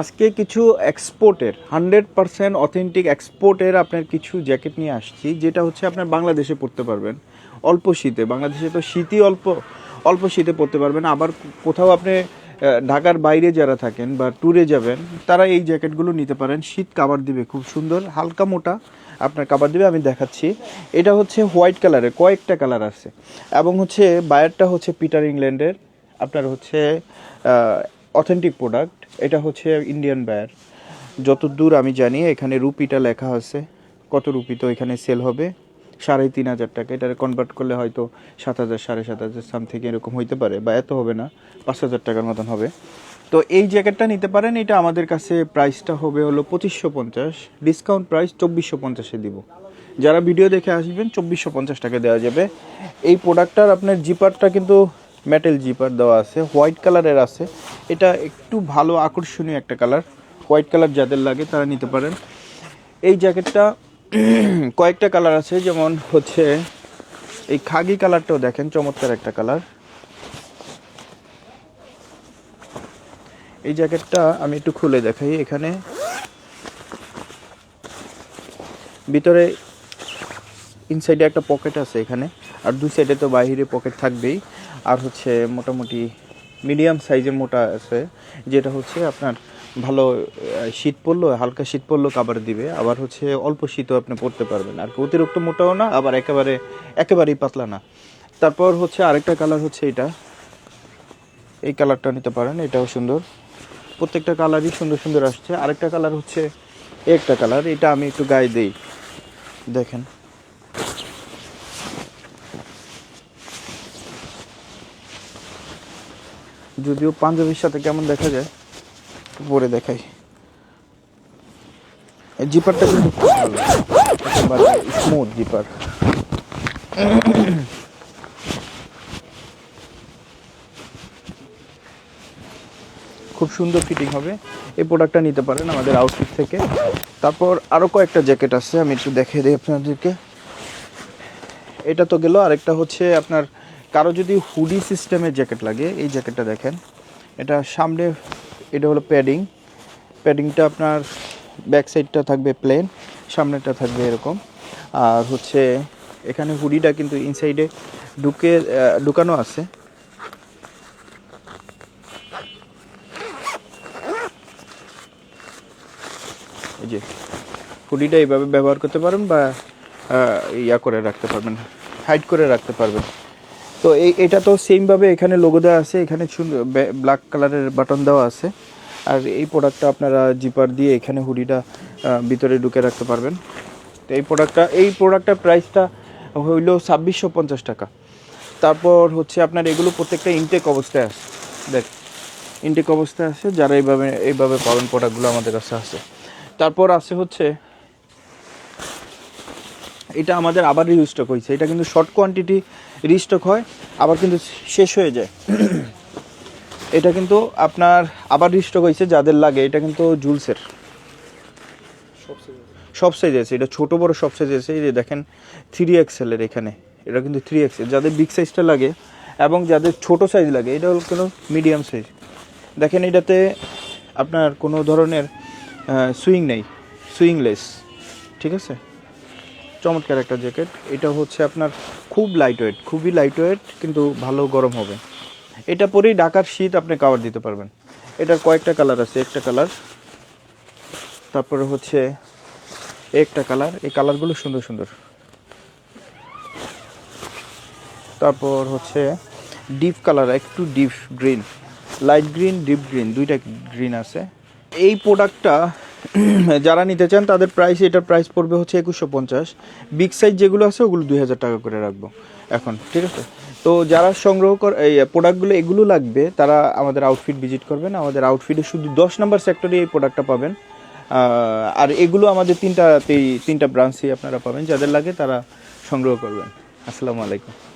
আজকে কিছু এক্সপোর্টের হান্ড্রেড পারসেন্ট অথেন্টিক এক্সপোর্টের আপনার কিছু জ্যাকেট নিয়ে আসছি, যেটা হচ্ছে আপনার বাংলাদেশে পড়তে পারবেন। অল্প শীতে, বাংলাদেশে তো শীতই অল্প অল্প শীতে পড়তে পারবেন। আবার কোথাও আপনি ঢাকার বাইরে যারা থাকেন বা ট্যুরে যাবেন, তারা এই জ্যাকেটগুলো নিতে পারেন। শীত কাবার দিবে, খুব সুন্দর, হালকা মোটা আপনার কাবার দিবে, আমি দেখাচ্ছি। এটা হচ্ছে হোয়াইট কালারের কয়েকটা কালার আছে। এবং হচ্ছে বায়ারটা হচ্ছে পিটার ইংল্যান্ডের আপনার হচ্ছে অথেন্টিক প্রোডাক্ট এটা হচ্ছে ইন্ডিয়ান বায়ার যতদূর আমি জানি, এখানে রুপিটা লেখা আছে। কত রুপি তো এখানে সেল হবে? সাড়ে তিন হাজার টাকা। এটা কনভার্ট করলে হয়তো সাত হাজার, সাড়ে সাত হাজার সামথিং এরকম হইতে পারে, বা এত হবে না, পাঁচ হাজার টাকার মতন হবে। তো এই জ্যাকেটটা নিতে পারেন। এটা আমাদের কাছে প্রাইসটা হবে হলো পঁচিশশো পঞ্চাশ। ডিসকাউন্ট প্রাইস চব্বিশশো পঞ্চাশে দিব। যারা ভিডিও দেখে আসবেন, চব্বিশশো পঞ্চাশ টাকা দেওয়া যাবে। এই প্রোডাক্টটার আপনার জিপারটা কিন্তু মেটাল জিপার দেওয়া আছে হোয়াইট কালারের আছে। এটা একটু ভালো আকর্ষণীয় একটা কালার হোয়াইট কালার যাদের লাগে তারা নিতে পারেন। এই জ্যাকেটটা কয়েকটা কালার আছে, যেমন হচ্ছে এই খাগি কালারটাও দেখেন, চমৎকার একটা কালার এই জ্যাকেটটা আমি একটু খুলে দেখাই, এখানে ভিতরে ইনসাইডে একটা পকেট আছে এখানে, আর দুই সাইডে তো বাইরে পকেট থাকবেই। আর হচ্ছে মোটামুটি মিডিয়াম সাইজের মোটা আছে, যেটা হচ্ছে আপনার ভালো শীত পড়ল হালকা শীত পড়ল কাবার দিবে, আবার হচ্ছে অল্প শীতও আপনি পড়তে পারবেন। আর অতিরিক্ত মোটাও না, আবার একেবারে, একেবারেই পাতলা না। তারপর হচ্ছে আরেকটা কালার হচ্ছে এটা। এই কালারটা নিতে পারেন, এটাও সুন্দর। প্রত্যেকটা কালারই সুন্দর সুন্দর আসছে। আরেকটা কালার হচ্ছে একটা কালার এটা আমি একটু গায়ে দিই। দেখেন। যদিও পাঞ্জাবির সাথে কেমন দেখা যায়, পরে দেখাই। জিপারটা কিন্তু স্মুথ জিপার। খুব সুন্দর ফিটিং হবে। এই প্রোডাক্টটা নিতে পারেন আমাদের আউটফিট থেকে। তারপর আরও কয়েকটা জ্যাকেট আছে, আমি একটু দেখিয়ে দিই আপনাদেরকে। এটা তো গেল, আরেকটা হচ্ছে আপনার কারও যদি হুডি সিস্টেমের জ্যাকেট লাগে, এই জ্যাকেটটা দেখেন। এটা সামনে, এটা হলো প্যাডিং। প্যাডিংটা আপনার ব্যাক সাইডটা থাকবে প্লেন সামনেটা থাকবে এরকম। আর হচ্ছে, এখানে হুডিটা কিন্তু ইনসাইডে ঢুকে ঢুকানো আছে। এই যে, হুডিটা এইভাবে ব্যবহার করতে পারেন বা ইয়া করে রাখতে পারবেন হাইড করে রাখতে পারবেন। তো এই, এটা তো সেমভাবে এখানে লোগো দেওয়া আছে, এখানে ব্ল্যাক কালারের বাটন দেওয়া আছে। আর এই প্রোডাক্টটা আপনারা জিপার দিয়ে এখানে হুডিটা ভিতরে ঢুকে রাখতে পারবেন। তো এই প্রোডাক্টটা এই প্রোডাক্টটার প্রাইসটা হইল ছাব্বিশশো পঞ্চাশ টাকা। তারপর হচ্ছে আপনার এগুলো প্রত্যেকটা ইনটেক অবস্থায় আছে। দেখ ইনটেক অবস্থায় আছে, যারা এইভাবে এইভাবে পাবেন প্রোডাক্টগুলো আমাদের কাছে আছে। তারপর আছে হচ্ছে এটা আমাদের আবার রিস্টক হয়েছে। এটা কিন্তু শর্ট কোয়ান্টিটি রিস্টক হয় আবার কিন্তু শেষ হয়ে যায়। এটা কিন্তু আপনার আবার রিস্টক হয়েছে যাদের লাগে এটা কিন্তু জুলসের। সব সাইজ আছে। এটা ছোটো বড় সব সাইজ আছে এই যে দেখেন থ্রি এক্সেলের এখানে। এটা কিন্তু থ্রি এক্সেল যাদের বিগ সাইজটা লাগে এবং যাদের ছোট সাইজ লাগে এটা হলো কোনো মিডিয়াম সাইজ দেখেন এটাতে আপনার কোনো ধরনের সুইং নেই সুইংলেস ঠিক আছে? চমৎকার একটা জ্যাকেট। এটা হচ্ছে আপনার খুব লাইট ওয়েট খুবই লাইট ওয়েট কিন্তু ভালো গরম হবে। এটা পরেই ঢাকার শীত আপনি কাভার দিতে পারবেন। এটার কয়েকটা কালার আছে, একটা কালার তারপরে হচ্ছে একটা কালার এই কালারগুলো সুন্দর সুন্দর। তারপর হচ্ছে ডিপ কালার একটু deep green light green deep green দুইটা গ্রিন আছে। এই প্রোডাক্টটা যারা নিতে চান, তাদের প্রাইস এটার প্রাইস পড়বে হচ্ছে একুশশো পঞ্চাশ। বিগ সাইজ যেগুলো আছে, ওগুলো দুই হাজার টাকা করে রাখব। এখন, ঠিক আছে? তো যারা সংগ্রহ কর, এই প্রোডাক্টগুলো এগুলো লাগবে, তারা আমাদের আউটফিট ভিজিট করবেন। আমাদের আউটফিটে শুধু দশ নম্বর সেক্টরে এই প্রোডাক্টটা পাবেন। আর এগুলো আমাদের তিনটা তিনটা ব্রাঞ্চে আপনারা পাবেন। যাদের লাগে তারা সংগ্রহ করবেন। আসসালামু আলাইকুম।